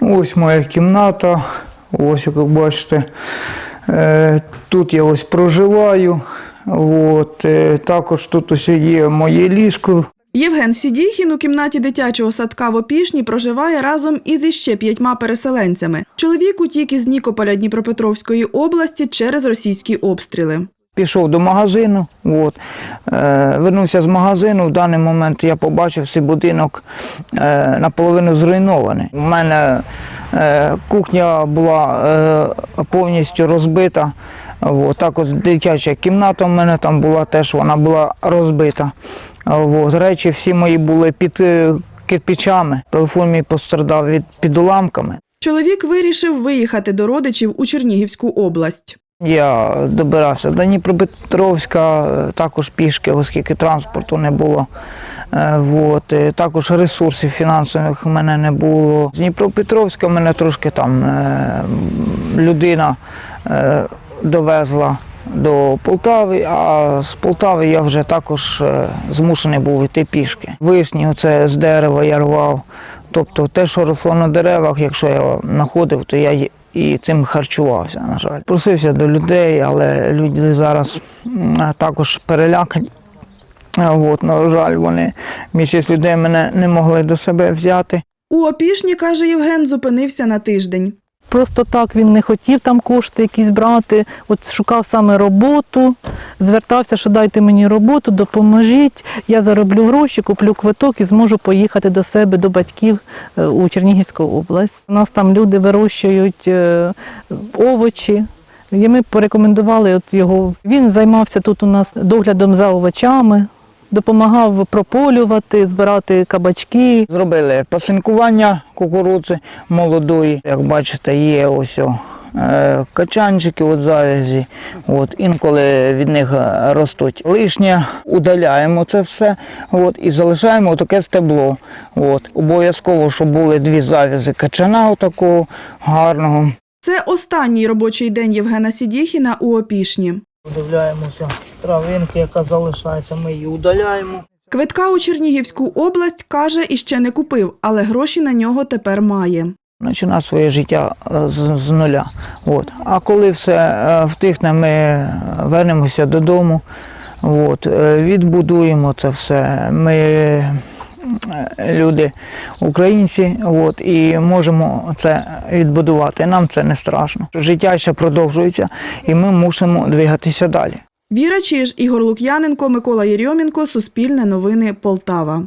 Ось моя кімната. Ось, як бачите. Е, Тут я ось проживаю. От, е, також тут ось є моє ліжко. Євген Сідіхін у кімнаті дитячого садка в Опішні проживає разом із іще п'ятьма переселенцями. Чоловік утік із Нікополя Дніпропетровської області через російські обстріли. Пішов до магазину, от, е, вернувся з магазину. В даний момент я побачив цей будинок е, наполовину зруйнований. У мене е, кухня була е, повністю розбита. От, також дитяча кімната в мене там була теж, вона була розбита. От, речі всі мої були під е, кирпичами. Телефон мій пострадав від під уламками. Чоловік вирішив виїхати до родичів у Чернігівську область. Я добирався до Дніпропетровська, також пішки, оскільки транспорту не було. Е, Вот. е, Також ресурсів фінансових в мене не було. З Дніпропетровська мене трошки там е, людина е, довезла до Полтави, а з Полтави я вже також змушений був йти пішки. Вишні, оце з дерева я рвав. Тобто те, що росло на деревах, якщо я знаходив, то я і цим харчувався, на жаль. Просився до людей, але люди зараз також перелякані. От, на жаль, вони більшість людей мене не могли до себе взяти. У Опішні, каже Євген, зупинився на тиждень. Просто так він не хотів там кошти якісь брати. От шукав саме роботу, звертався, що дайте мені роботу, допоможіть. Я зароблю гроші, куплю квиток і зможу поїхати до себе, до батьків е, у Чернігівську область. У нас там люди вирощують е, овочі. І ми порекомендували от його. Він займався тут у нас доглядом за овочами, допомагав прополювати, збирати кабачки. Зробили пасинкування кукурудзи молодої. Як бачите, є ось о, е, качанчики от завязі. От, інколи від них е, ростуть лишнє, удаляємо це все от, і залишаємо таке стебло. От. Обов'язково, щоб були дві завязи качана отакого гарного. Це останній робочий день Євгена Сідіхіна у Опішні. Подивляємося травинки, яка залишається, ми її удаляємо. Квитка у Чернігівську область каже, іще не купив, але гроші на нього тепер має. Починав своє життя е, з, з нуля. От. А коли все е, втихне, ми вернемося додому, от, е, відбудуємо це все. Ми е, люди українці, от, і можемо це відбудувати. Нам це не страшно. Життя ще продовжується, і ми мусимо двигатися далі. Віра Чиж, Ігор Лук'яненко, Микола Єрьомінко, Суспільне новини Полтава.